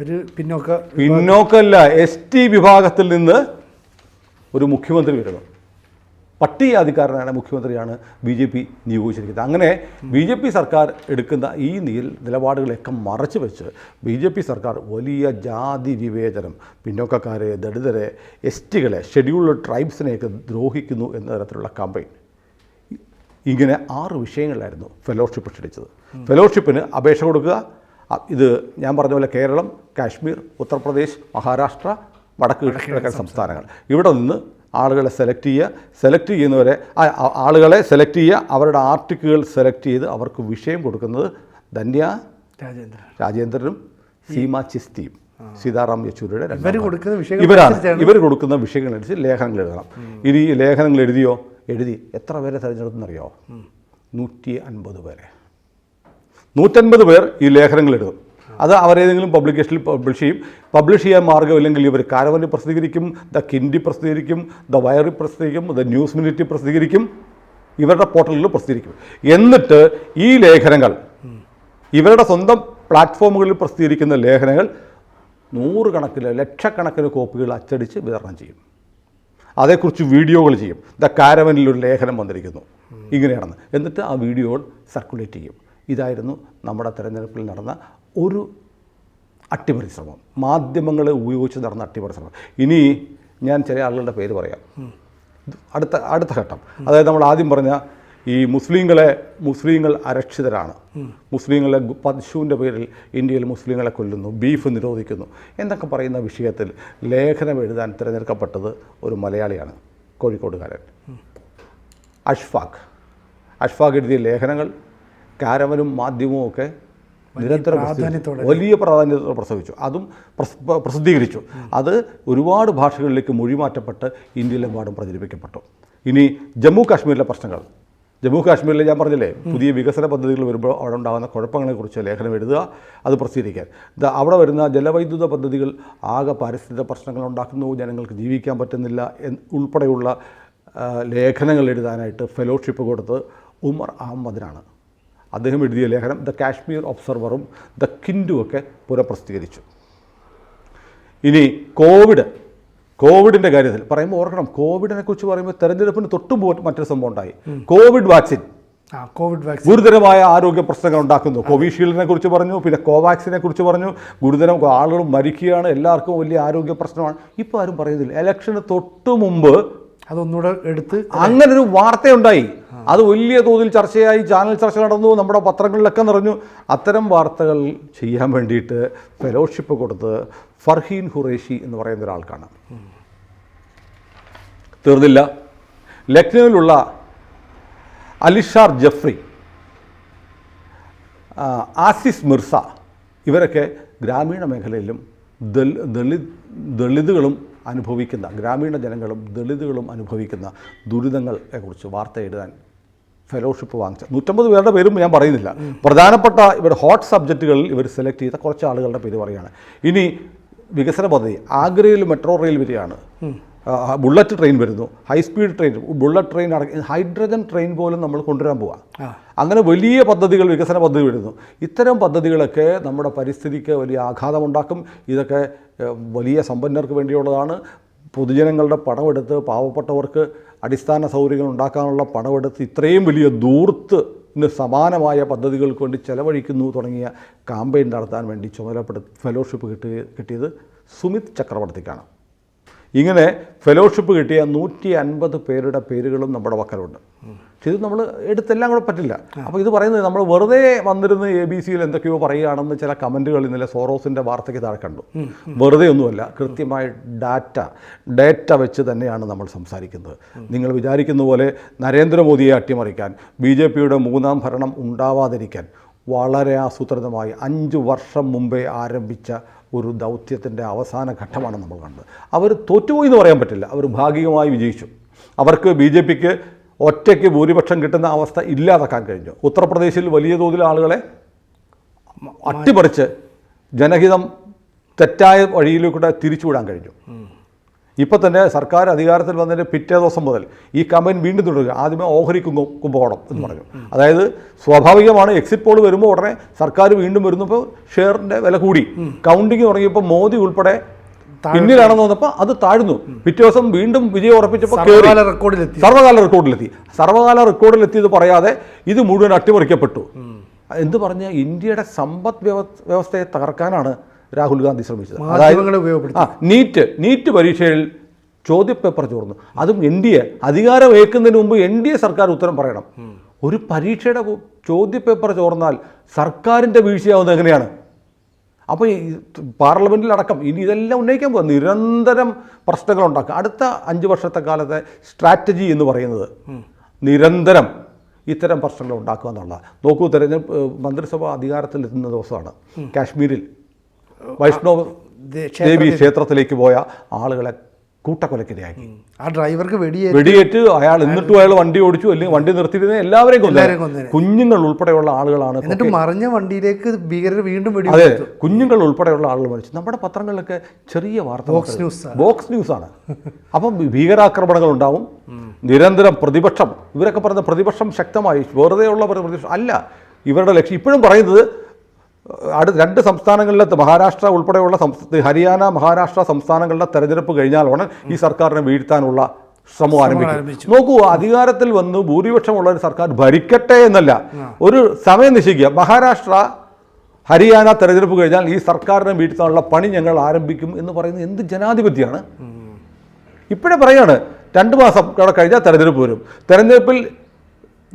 ഒരു പിന്നോക്ക പിന്നോക്കല്ല എസ് ടി വിഭാഗത്തിൽ നിന്ന് ഒരു മുഖ്യമന്ത്രി വരുന്നു. പട്ടികജാതിക്കാരനാണ് മുഖ്യമന്ത്രിയാണ് ബി ജെ പി നിയോഗിച്ചിരിക്കുന്നത്. അങ്ങനെ ബി ജെ പി സർക്കാർ എടുക്കുന്ന ഈ നീൽ നിലപാടുകളെയൊക്കെ മറച്ചു വെച്ച് ബി ജെ പി സർക്കാർ വലിയ ജാതി വിവേചനം പിന്നോക്കക്കാരെ ദളിതരെ എസ് ടികളെ ഷെഡ്യൂൾഡ് ട്രൈബ്സിനെയൊക്കെ ദ്രോഹിക്കുന്നു എന്ന തരത്തിലുള്ള കമ്പയിൻ ഇങ്ങനെ ആറ് വിഷയങ്ങളിലായിരുന്നു ഫെലോഷിപ്പ് ക്ഷണിച്ചത് ഫെലോഷിപ്പിന് അപേക്ഷ കൊടുക്കുക. ഇത് ഞാൻ പറഞ്ഞ പോലെ കേരളം കാശ്മീർ ഉത്തർപ്രദേശ് മഹാരാഷ്ട്ര വടക്ക് കിഴക്കൻ സംസ്ഥാനങ്ങൾ. ഇവിടെ നിന്ന് ആളുകളെ സെലക്ട് ചെയ്യുക. സെലക്ട് ചെയ്യുന്നവരെ ആളുകളെ സെലക്ട് ചെയ്യുക. അവരുടെ ആർട്ടിക്കുകൾ സെലക്ട് ചെയ്ത് അവർക്ക് വിഷയം കൊടുക്കുന്നത് ധന്യ രാജേന്ദ്രൻ. രാജേന്ദ്രനും സീമ ചിസ്തിയും. സീതാറാം യെച്ചൂരിയുടെ രണ്ടാം ഇവർ കൊടുക്കുന്ന വിഷയങ്ങൾ ഇവരാണ്. ഇവർ കൊടുക്കുന്ന വിഷയങ്ങളനുസരിച്ച് ലേഖനങ്ങൾ എഴുതണം. ഇനി ലേഖനങ്ങൾ എഴുതിയോ? എഴുതി. എത്ര പേരെ തിരഞ്ഞെടുത്തെന്നറിയോ നൂറ്റി അൻപത് പേരെ. നൂറ്റൻപത് പേർ ഈ ലേഖനങ്ങൾ എഴുതും. അത് അവരേതെങ്കിലും പബ്ലിക്കേഷനിൽ പബ്ലിഷ് ചെയ്യും. പബ്ലിഷ് ചെയ്യാൻ മാർഗമില്ലെങ്കിൽ ഇവർ കാരവലി പ്രസിദ്ധീകരിക്കും ദ കിൻഡി പ്രസിദ്ധീകരിക്കും ദ വയറി പ്രസിദ്ധീകരിക്കും ദ ന്യൂസ് മിനിറ്റി പ്രസിദ്ധീകരിക്കും ഇവരുടെ പോർട്ടലിൽ പ്രസിദ്ധീകരിക്കും. എന്നിട്ട് ഈ ലേഖനങ്ങൾ ഇവരുടെ സ്വന്തം പ്ലാറ്റ്ഫോമുകളിൽ പ്രസിദ്ധീകരിക്കുന്ന ലേഖനങ്ങൾ നൂറുകണക്കിന് ലക്ഷക്കണക്കിന് കോപ്പികൾ അച്ചടിച്ച് വിതരണം ചെയ്യും. അതേക്കുറിച്ച് വീഡിയോകൾ ചെയ്യും. ദ കാരവനിൽ ഒരു ലേഖനം വന്നിരിക്കുന്നു. ഇങ്ങനെയാണെന്ന്. എന്നിട്ട് ആ വീഡിയോകൾ സർക്കുലേറ്റ് ചെയ്യും. ഇതായിരുന്നു നമ്മുടെ തിരഞ്ഞെടുപ്പിൽ നടന്ന ഒരു അട്ടിമറി ശ്രമം മാധ്യമങ്ങളെ ഉപയോഗിച്ച് നടന്ന അട്ടിമറി ശ്രമം ഇനി ഞാൻ ചില ആളുകളുടെ പേര് പറയാം. അടുത്ത അടുത്ത ഘട്ടം. അതായത് നമ്മൾ ആദ്യം പറഞ്ഞ ഈ മുസ്ലിങ്ങളെ മുസ്ലിങ്ങൾ അരക്ഷിതരാണ്. മുസ്ലിങ്ങളെ പശുവിന്റെ പേരിൽ ഇന്ത്യയിൽ മുസ്ലിങ്ങളെ കൊല്ലുന്നു ബീഫ് നിരോധിക്കുന്നു എന്നൊക്കെ പറയുന്ന വിഷയത്തിൽ ലേഖനം എഴുതാൻ തിരഞ്ഞെടുക്കപ്പെട്ടത് ഒരു മലയാളിയാണ് കോഴിക്കോടുകാരൻ. അഷ്ഫാഖ്. അഷ്ഫാഖ് എഴുതിയ ലേഖനങ്ങൾ കാരവനും മാധ്യമവും ഒക്കെ നിരന്തരം പ്രാധാന്യത്തോടെ വലിയ പ്രാധാന്യത്തോടെ പ്രസവിച്ചു അതും പ്രസിദ്ധീകരിച്ചു. അത് ഒരുപാട് ഭാഷകളിലേക്ക് മൊഴിമാറ്റപ്പെട്ട് ഇന്ത്യയിലെമ്പാടും പ്രചരിപ്പിക്കപ്പെട്ടു. ഇനി ജമ്മു കാശ്മീരിലെ പ്രശ്നങ്ങൾ. ജമ്മു കാശ്മീരിൽ ഞാൻ പറഞ്ഞില്ലേ പുതിയ വികസന പദ്ധതികൾ വരുമ്പോൾ അവിടെ ഉണ്ടാകുന്ന കുഴപ്പങ്ങളെക്കുറിച്ച് ലേഖനം എഴുതുക അത് പ്രസിദ്ധീകരിക്കാൻ. ഇത് അവിടെ വരുന്ന ജലവൈദ്യുത പദ്ധതികൾ ആകെ പരിസ്ഥിതി പ്രശ്നങ്ങൾ ഉണ്ടാക്കുന്നു ജനങ്ങൾക്ക് ജീവിക്കാൻ പറ്റുന്നില്ല എന്ന് ഉൾപ്പെടെയുള്ള ലേഖനങ്ങൾ എഴുതാനായിട്ട് ഫെലോഷിപ്പ് കൊടുത്ത് ഉമർ അഹമ്മദിനാണ്. അദ്ദേഹം എഴുതിയ ലേഖനം ദ കാശ്മീർ ഒബ്സർവറും ദ കിൻഡും ഒക്കെ പുനഃപ്രസിദ്ധീകരിച്ചു. ഇനി കോവിഡ്. കോവിഡിന്റെ കാര്യത്തിൽ പറയുമ്പോൾ ഓർക്കണം കോവിഡിനെ കുറിച്ച് പറയുമ്പോൾ തെരഞ്ഞെടുപ്പിന് തൊട്ടും പോയിട്ട് മറ്റൊരു സംഭവം ഉണ്ടായി. Covid vaccine. Covid vaccine. ഗുരുതരമായ ആരോഗ്യ പ്രശ്നങ്ങൾ ഉണ്ടാക്കുന്നു. കോവിഷീൽഡിനെ കുറിച്ച് പറഞ്ഞു പിന്നെ കോവാക്സിനെ കുറിച്ച് പറഞ്ഞു. ഗുരുതരം ആളുകൾ മരിക്കുകയാണ്. എല്ലാവർക്കും വലിയ ആരോഗ്യ പ്രശ്നമാണ്. ഇപ്പോൾ ആരും പറയുന്നില്ല. ഇലക്ഷന് തൊട്ടു മുമ്പ് അതൊന്നുകൂടെ എടുത്ത് അങ്ങനെ ഒരു വാർത്തയുണ്ടായി. അത് വലിയ തോതിൽ ചർച്ചയായി. ചാനൽ ചർച്ച നടന്നു. നമ്മുടെ പത്രങ്ങളിലൊക്കെ നിറഞ്ഞു. അത്തരം വാർത്തകൾ ചെയ്യാൻ വേണ്ടിയിട്ട് ഫെലോഷിപ്പ് കൊടുത്ത് ഫർഹീൻ ഖുറേഷി എന്ന് പറയുന്ന ഒരാൾക്കാണ് തീർന്നില്ല. ലക്നൌവിലുള്ള അലിഷാർ ജഫ്രി ആസിസ് മിർസ ഇവരൊക്കെ ഗ്രാമീണ മേഖലയിലും ദളിത് ദളിതുകളും അനുഭവിക്കുന്ന ഗ്രാമീണ ജനങ്ങളും ദളിതുകളും അനുഭവിക്കുന്ന ദുരിതങ്ങളെക്കുറിച്ച് വാർത്ത എഴുതാൻ ഫെലോഷിപ്പ് വാങ്ങിച്ച നൂറ്റമ്പത് പേരുടെ പേരും ഞാൻ പറയുന്നില്ല. പ്രധാനപ്പെട്ട ഇവർ ഹോട്ട് സബ്ജക്റ്റുകളിൽ ഇവർ സെലക്ട് ചെയ്ത കുറച്ച് ആളുകളുടെ പേര് പറയുകയാണ്. ഇനി വികസന പദ്ധതി ആഗ്രയിൽ മെട്രോ റെയിൽ ബുള്ളറ്റ് ട്രെയിൻ വരുന്നു. High speed train bullet train അടക്കം ഹൈഡ്രജൻ ട്രെയിൻ പോലും നമ്മൾ കൊണ്ടുവരാൻ പോവാം. അങ്ങനെ വലിയ പദ്ധതികൾ വികസന പദ്ധതി വരുന്നു. ഇത്തരം പദ്ധതികളൊക്കെ നമ്മുടെ പരിസ്ഥിതിക്ക് വലിയ ആഘാതമുണ്ടാക്കും. ഇതൊക്കെ വലിയ സമ്പന്നർക്ക് വേണ്ടിയുള്ളതാണ്. പൊതുജനങ്ങളുടെ പണമെടുത്ത് പാവപ്പെട്ടവർക്ക് അടിസ്ഥാന സൗകര്യങ്ങൾ ഉണ്ടാക്കാനുള്ള പണമെടുത്ത് ഇത്രയും വലിയ ദൂർത്തിന് സമാനമായ പദ്ധതികൾക്ക് വേണ്ടി ചെലവഴിക്കുന്നു തുടങ്ങിയ കാമ്പയിൻ നടത്താൻ വേണ്ടി ചുമതലപ്പെടുത്തി ഫെലോഷിപ്പ് കിട്ടി കിട്ടിയത് സുമിത് ചക്രവർത്തിക്കാണ്. ഇങ്ങനെ ഫെലോഷിപ്പ് കിട്ടിയ നൂറ്റി അൻപത് പേരുടെ പേരുകളും നമ്മുടെ പക്കലുണ്ട്. പക്ഷെ ഇത് നമ്മൾ എടുത്തെല്ലാം കൂടെ പറ്റില്ല. അപ്പോൾ ഇത് പറയുന്നത് നമ്മൾ വെറുതെ വന്നിരുന്ന് എ ബി സിയിൽ എന്തൊക്കെയോ പറയുകയാണെന്ന് ചില കമന്റുകൾ ഇന്നലെ സോറോസിന്റെ വാർത്തയ്ക്ക് താഴെ കണ്ടു. വെറുതെ ഒന്നുമല്ല കൃത്യമായ ഡാറ്റ ഡേറ്റ വെച്ച് തന്നെയാണ് നമ്മൾ സംസാരിക്കുന്നത്. നിങ്ങൾ വിചാരിക്കുന്ന പോലെ നരേന്ദ്രമോദിയെ അട്ടിമറിക്കാൻ ബി ജെ പിയുടെ മൂന്നാം ഭരണം ഉണ്ടാവാതിരിക്കാൻ വളരെ ആസൂത്രിതമായി അഞ്ച് വർഷം മുമ്പേ ആരംഭിച്ച ഒരു ദൗത്യത്തിന്റെ അവസാന ഘട്ടമാണ് നമ്മൾ കണ്ടത്. അവർ തോറ്റുപോയി എന്ന് പറയാൻ പറ്റില്ല. അവർ ഭാഗികമായി വിജയിച്ചു. അവർക്ക് ബി ജെ പിക്ക് ഒറ്റയ്ക്ക് ഭൂരിപക്ഷം കിട്ടുന്ന അവസ്ഥ ഇല്ലാതാക്കാൻ കഴിഞ്ഞു. ഉത്തർപ്രദേശിൽ വലിയ തോതിൽ ആളുകളെ അട്ടിമറിച്ച് ജനഹിതം തെറ്റായ വഴിയിലൂടെ തിരിച്ചുവിടാൻ കഴിഞ്ഞു. ഇപ്പം തന്നെ സർക്കാർ അധികാരത്തിൽ വന്നതിന്റെ പിറ്റേ ദിവസം മുതൽ ഈ കമ്പനി വീണ്ടും തുടരുക. ആദ്യമേ ഓഹരി കുങ്കും കുംഭകോണം എന്ന് പറഞ്ഞു. അതായത് സ്വാഭാവികമാണ് എക്സിറ്റ് പോൾ വരുമ്പോൾ ഉടനെ സർക്കാർ വീണ്ടും വരുന്നപ്പോൾ ഷെയറിന്റെ വില കൂടി. കൗണ്ടിങ് തുടങ്ങിയപ്പോൾ മോദി ഉൾപ്പെടെ പിന്നിലാണെന്ന് തോന്നപ്പോൾ അത് താഴ്ന്നു. പിറ്റേ ദിവസം വീണ്ടും വിജയം ഉറപ്പിച്ചപ്പോൾ റെക്കോർഡിലെത്തി സർവകാല റെക്കോർഡിലെത്തി സർവകാല റെക്കോർഡിലെത്തിയത് പറയാതെ ഇത് മുഴുവൻ അട്ടിമറിക്കപ്പെട്ടു. എന്ത് പറഞ്ഞ ഇന്ത്യയുടെ സമ്പദ് വ്യവസ്ഥയെ തകർക്കാനാണ് രാഹുൽ ഗാന്ധി ശ്രമിച്ചത്. അതായത് ആ നീറ്റ് നീറ്റ് പരീക്ഷയിൽ ചോദ്യപേപ്പർ ചോർന്നു. അതും എൻ ഡി എ. അധികാരം ഏൽക്കുന്നതിന് മുമ്പ് എൻ ഡി എ സർക്കാർ ഉത്തരം പറയണം. ഒരു പരീക്ഷയുടെ ചോദ്യപേപ്പർ ചോർന്നാൽ സർക്കാരിന്റെ വീഴ്ചയാവുന്നത് എങ്ങനെയാണ്? അപ്പോൾ ഈ പാർലമെന്റിലടക്കം ഇനി ഇതെല്ലാം ഉന്നയിക്കാൻ പോകും നിരന്തരം പ്രശ്നങ്ങൾ ഉണ്ടാക്കുക അടുത്ത അഞ്ച് വർഷത്തെ കാലത്തെ സ്ട്രാറ്റജി എന്ന് പറയുന്നത് നിരന്തരം ഇത്തരം പ്രശ്നങ്ങൾ ഉണ്ടാക്കുക എന്നുള്ളതാണ്. നോക്കൂ തെരഞ്ഞെടുപ്പ് മന്ത്രിസഭ അധികാരത്തിലെത്തുന്ന ദിവസമാണ്. കാശ്മീരിൽ വൈഷ്ണവ് ദേവി ക്ഷേത്രത്തിലേക്ക് പോയ ആളുകളെ കൂട്ടക്കൊലക്കിരയാക്കി. ആ ഡ്രൈവർക്ക് വെടിയേറ്റ് വെടിയേറ്റ് അയാൾ എന്നിട്ടും അയാൾ വണ്ടി ഓടിച്ചു അല്ലെങ്കിൽ വണ്ടി നിർത്തിയിരുന്ന എല്ലാവരെയും കൊന്നു. കുഞ്ഞുങ്ങൾ ഉൾപ്പെടെയുള്ള ആളുകളാണ് എന്നിട്ട് മറിഞ്ഞ വണ്ടിയിലേക്ക് ഭീകരർ വീണ്ടും വെടി അതെ കുഞ്ഞുങ്ങൾ ഉൾപ്പെടെയുള്ള ആളുകൾ മരിച്ചു. നമ്മുടെ പത്രങ്ങളിലൊക്കെ ചെറിയ വാർത്ത ബോക്സ് ന്യൂസ് ബോക്സ് ന്യൂസ് ആണ്. അപ്പം ഭീകരാക്രമണങ്ങൾ ഉണ്ടാവും. നിരന്തരം പ്രതിപക്ഷം ഇവരൊക്കെ പറയുന്ന പ്രതിപക്ഷം ശക്തമായി വെറുതെയുള്ള പ്ര- പ്രതിപക്ഷം അല്ല ഇവരുടെ ലക്ഷ്യം. ഇപ്പോഴും പറയുന്നത് അടുത്ത രണ്ട് സംസ്ഥാനങ്ങളിലെ മഹാരാഷ്ട്ര ഉൾപ്പെടെയുള്ള സംസ്ഥ ഹരിയാന മഹാരാഷ്ട്ര സംസ്ഥാനങ്ങളിലെ തെരഞ്ഞെടുപ്പ് ഉടൻ ഈ സർക്കാരിനെ വീഴ്ത്താനുള്ള ശ്രമം ആരംഭിക്കും. നോക്കൂ അധികാരത്തിൽ വന്ന് ഭൂരിപക്ഷമുള്ള ഒരു സർക്കാർ ഭരിക്കട്ടെ എന്നല്ല. ഒരു സമയം നിശ്ചയിക്കുക. മഹാരാഷ്ട്ര ഹരിയാന തെരഞ്ഞെടുപ്പ് കഴിഞ്ഞാൽ ഈ സർക്കാരിനെ വീഴ്ത്താനുള്ള പണി ഞങ്ങൾ ആരംഭിക്കും എന്ന് പറയുന്നത് എന്ത് ജനാധിപത്യമാണ്? ഇപ്പോഴേ പറയാണ് രണ്ട് മാസം കഴിഞ്ഞാൽ തെരഞ്ഞെടുപ്പ് വരും. തെരഞ്ഞെടുപ്പിൽ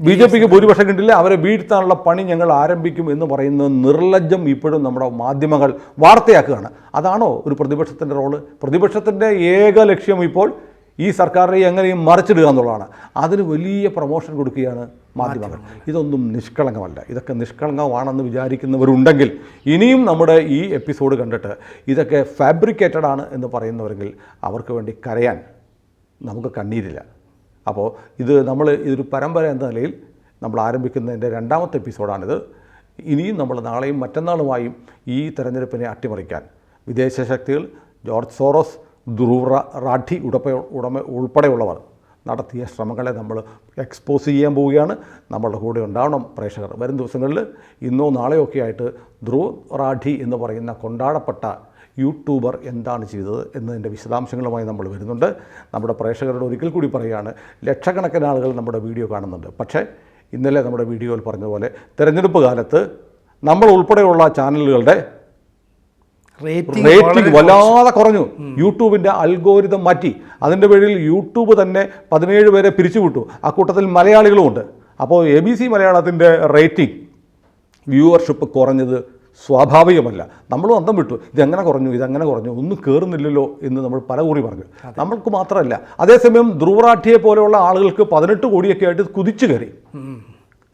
ബി ജെ പിക്ക് ഭൂരിപക്ഷം കിട്ടില്ല. അവരെ വീഴ്ത്താനുള്ള പണി ഞങ്ങൾ ആരംഭിക്കും എന്ന് പറയുന്ന നിർലജ്ജം ഇപ്പോഴും നമ്മുടെ മാധ്യമങ്ങൾ വാർത്തയാക്കുകയാണ്. അതാണോ ഒരു പ്രതിപക്ഷത്തിന്റെ റോൾ? പ്രതിപക്ഷത്തിന്റെ ഏക ലക്ഷ്യം ഇപ്പോൾ ഈ സർക്കാരിനെ എങ്ങനെയും മറിച്ചിടുക എന്നുള്ളതാണ്. അതിന് വലിയ പ്രൊമോഷൻ കൊടുക്കുകയാണ് മാധ്യമങ്ങൾ. ഇതൊന്നും നിഷ്കളങ്കമല്ല. ഇതൊക്കെ നിഷ്കളങ്കമാണെന്ന് വിചാരിക്കുന്നവരുണ്ടെങ്കിൽ ഇനിയും നമ്മുടെ ഈ എപ്പിസോഡ് കണ്ടിട്ട് ഇതൊക്കെ ഫാബ്രിക്കേറ്റഡ് ആണ് എന്ന് പറയുന്നവരെങ്കിൽ അവർക്ക് വേണ്ടി കരയാൻ നമുക്ക് കണ്ണീരില്ല. അപ്പോൾ ഇത് നമ്മൾ ഇതൊരു പരമ്പര എന്ന നിലയിൽ നമ്മൾ ആരംഭിക്കുന്നതിന്റെ രണ്ടാമത്തെ എപ്പിസോഡാണിത്. ഇനിയും നമ്മൾ നാളെയും മറ്റന്നാളുമായും ഈ തെരഞ്ഞെടുപ്പിനെ അട്ടിമറിക്കാൻ വിദേശ ശക്തികൾ ജോർജ് സോറോസ് ധ്രുവ റാഠി ഉടപ്പ ഉടമ ഉൾപ്പെടെയുള്ളവർ നടത്തിയ ശ്രമങ്ങളെ നമ്മൾ എക്സ്പോസ് ചെയ്യാൻ പോവുകയാണ്. നമ്മളുടെ കൂടെ ഉണ്ടാവണം പ്രേക്ഷകർ. വരും ദിവസങ്ങളിൽ ഇന്നോ നാളെയോ ഒക്കെ ആയിട്ട് ധ്രുവ് റാഠി എന്ന് പറയുന്ന കൊണ്ടാടപ്പെട്ട യൂട്യൂബർ എന്താണ് ചെയ്തത് എന്നതിന്റെ വിശദാംശങ്ങളുമായി നമ്മൾ വരുന്നുണ്ട്. നമ്മുടെ പ്രേക്ഷകരോട് ഒരിക്കൽ കൂടി പറയുകയാണ് ലക്ഷക്കണക്കിന് ആളുകൾ നമ്മുടെ വീഡിയോ കാണുന്നുണ്ട്. പക്ഷേ ഇന്നലെ നമ്മുടെ വീഡിയോയിൽ പറഞ്ഞതുപോലെ തിരഞ്ഞെടുപ്പ് കാലത്ത് നമ്മൾ ഉൾപ്പെടെയുള്ള ചാനലുകളുടെ റേറ്റിംഗ് റേറ്റിംഗ് വല്ലാതെ കുറഞ്ഞു. യൂട്യൂബിന്റെ അൽഗോരിതം മാറ്റി. അതിന്റെ പേരിൽ യൂട്യൂബ് തന്നെ പതിനേഴ് പേരെ പിരിച്ചുവിട്ടു. അക്കൂട്ടത്തിൽ മലയാളികളുമുണ്ട്. അപ്പോൾ എ ബി സി മലയാളത്തിന്റെ റേറ്റിംഗ് വ്യൂവർഷിപ്പ് കുറഞ്ഞത് സ്വാഭാവികമല്ല. നമ്മളും അന്തം വിട്ടു. ഇതെങ്ങനെ കുറഞ്ഞു? ഇതെങ്ങനെ കുറഞ്ഞു? ഒന്നും കയറുന്നില്ലല്ലോ എന്ന് നമ്മൾ പല കുറി പറഞ്ഞു. നമ്മൾക്ക് മാത്രമല്ല. അതേസമയം ധ്രുവറാഠിയെ പോലെയുള്ള ആളുകൾക്ക് പതിനെട്ട് കോടിയൊക്കെ ആയിട്ട് കുതിച്ചു കയറി.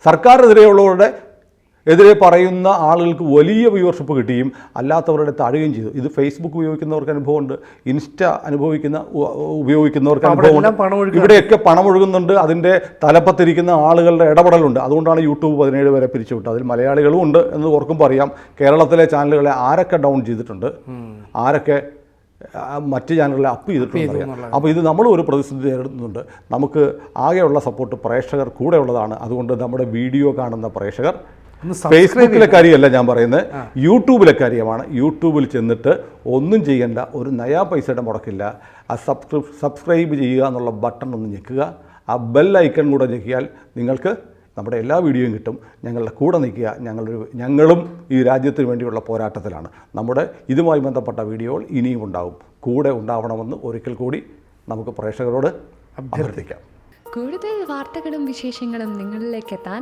സർക്കാരിനെതിരെയുള്ളവരുടെ എതിരെ പറയുന്ന ആളുകൾക്ക് വലിയ വ്യൂവർഷിപ്പ് കിട്ടുകയും അല്ലാത്തവരുടെ താഴുകയും ചെയ്തു. ഇത് ഫേസ്ബുക്ക് ഉപയോഗിക്കുന്നവർക്ക് അനുഭവമുണ്ട്. ഇൻസ്റ്റ അനുഭവിക്കുന്ന ഉപയോഗിക്കുന്നവർക്ക് അനുഭവമുണ്ട്. ഇവിടെയൊക്കെ പണം ഒഴുകുന്നുണ്ട് അതിന്റെ തലപ്പത്തിരിക്കുന്ന ആളുകളുടെ ഇടപെടലുണ്ട്. അതുകൊണ്ടാണ് യൂട്യൂബ് പതിനേഴ് വരെ പിരിച്ചുവിട്ടത്. അതിൽ മലയാളികളും ഉണ്ട് എന്ന് ഓർക്കുമ്പോൾ അറിയാം. കേരളത്തിലെ ചാനലുകളെ ആരൊക്കെ ഡൗൺ ചെയ്തിട്ടുണ്ട്? ആരൊക്കെ മറ്റ് ചാനലുകളെ അപ്പ് ചെയ്തിട്ടുണ്ട് അപ്പോൾ ഇത് നമ്മളും ഒരു പ്രതിസന്ധി നേരിടുന്നുണ്ട്. നമുക്ക് ആകെയുള്ള സപ്പോർട്ട് പ്രേക്ഷകർ കൂടെയുള്ളതാണ് അതുകൊണ്ട് നമ്മുടെ വീഡിയോ കാണുന്ന പ്രേക്ഷകർ ഫേസ്ബുക്കിലെ കാര്യമല്ല ഞാൻ പറയുന്നത്. യൂട്യൂബിലെ കാര്യമാണ്. യൂട്യൂബിൽ ചെന്നിട്ട് ഒന്നും ചെയ്യേണ്ട. ഒരു നയാ പൈസയുടെ മുടക്കില്ല. ആ സബ്സ്ക്രൈബ് സബ്സ്ക്രൈബ് ചെയ്യുക എന്നുള്ള ബട്ടൺ ഒന്ന് ഞെക്കുക. ആ ബെൽ ഐക്കൺ കൂടെ ഞെക്കിയാൽ നിങ്ങൾക്ക് നമ്മുടെ എല്ലാ വീഡിയോയും കിട്ടും. ഞങ്ങളുടെ കൂടെ നിൽക്കുക. ഞങ്ങളൊരു ഞങ്ങളും ഈ രാജ്യത്തിന് വേണ്ടിയുള്ള പോരാട്ടത്തിലാണ്. നമ്മുടെ ഇതുമായി ബന്ധപ്പെട്ട വീഡിയോകൾ ഇനിയും ഉണ്ടാവും. കൂടെ ഉണ്ടാവണമെന്ന് ഒരിക്കൽ കൂടി നമുക്ക് പ്രേക്ഷകരോട് അഭ്യർത്ഥിക്കാം. കൂടുതൽ വാർത്തകളും വിശേഷങ്ങളും നിങ്ങളിലേക്ക് എത്താൻ